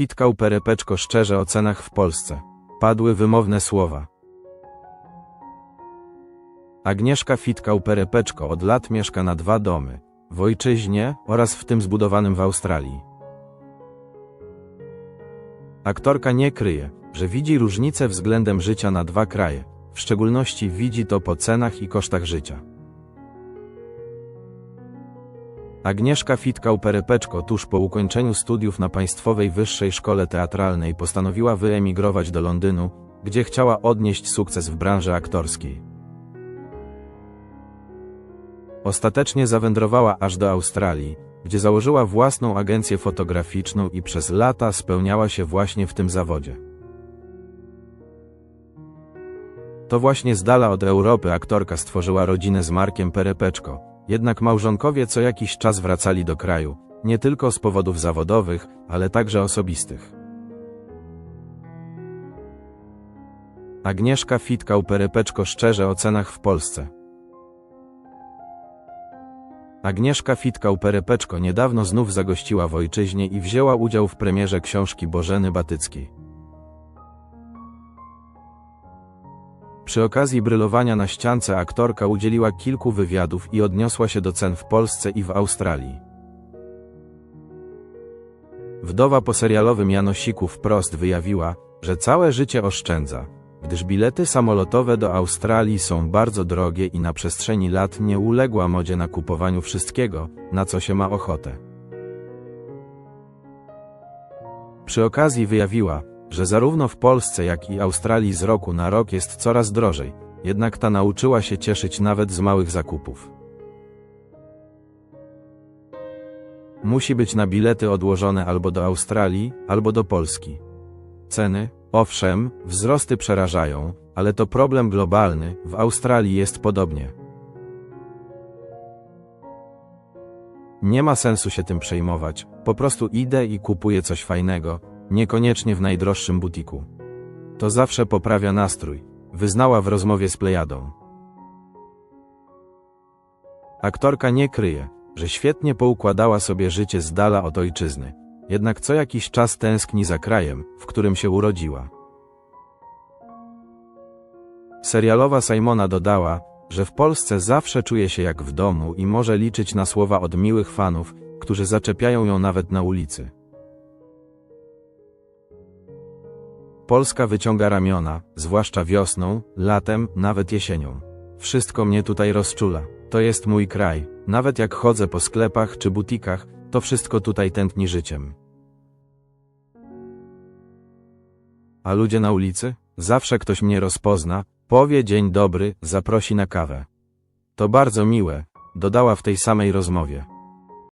Fitkał Perepeczko szczerze o cenach w Polsce. Padły wymowne słowa. Agnieszka Fitkał Perepeczko od lat mieszka na dwa domy. W ojczyźnie oraz w tym zbudowanym w Australii. Aktorka nie kryje, że widzi różnicę względem życia na dwa kraje. W szczególności widzi to po cenach i kosztach życia. Agnieszka Fitkał-Perepeczko tuż po ukończeniu studiów na Państwowej Wyższej Szkole Teatralnej postanowiła wyemigrować do Londynu, gdzie chciała odnieść sukces w branży aktorskiej. Ostatecznie zawędrowała aż do Australii, gdzie założyła własną agencję fotograficzną i przez lata spełniała się właśnie w tym zawodzie. To właśnie z dala od Europy aktorka stworzyła rodzinę z Markiem Perepeczko, jednak małżonkowie co jakiś czas wracali do kraju, nie tylko z powodów zawodowych, ale także osobistych. Agnieszka Fitkał-Perepeczko szczerze o cenach w Polsce. Agnieszka Fitkał-Perepeczko niedawno znów zagościła w ojczyźnie i wzięła udział w premierze książki Bożeny Batyckiej. Przy okazji brylowania na ściance aktorka udzieliła kilku wywiadów i odniosła się do cen w Polsce i w Australii. Wdowa po serialowym Janosiku wprost wyjawiła, że całe życie oszczędza, gdyż bilety samolotowe do Australii są bardzo drogie i na przestrzeni lat nie uległa modzie na kupowaniu wszystkiego, na co się ma ochotę. Przy okazji wyjawiła, że zarówno w Polsce, jak i Australii z roku na rok jest coraz drożej, jednak ta nauczyła się cieszyć nawet z małych zakupów. Musi być na bilety odłożone albo do Australii, albo do Polski. Ceny, owszem, wzrosty przerażają, ale to problem globalny, w Australii jest podobnie. Nie ma sensu się tym przejmować, po prostu idę i kupuję coś fajnego, niekoniecznie w najdroższym butiku. To zawsze poprawia nastrój, wyznała w rozmowie z Plejadą. Aktorka nie kryje, że świetnie poukładała sobie życie z dala od ojczyzny, jednak co jakiś czas tęskni za krajem, w którym się urodziła. Serialowa Simona dodała, że w Polsce zawsze czuje się jak w domu i może liczyć na słowa od miłych fanów, którzy zaczepiają ją nawet na ulicy. Polska wyciąga ramiona, zwłaszcza wiosną, latem, nawet jesienią. Wszystko mnie tutaj rozczula. To jest mój kraj. Nawet jak chodzę po sklepach czy butikach, to wszystko tutaj tętni życiem. A ludzie na ulicy? Zawsze ktoś mnie rozpozna, powie dzień dobry, zaprosi na kawę. To bardzo miłe, dodała w tej samej rozmowie.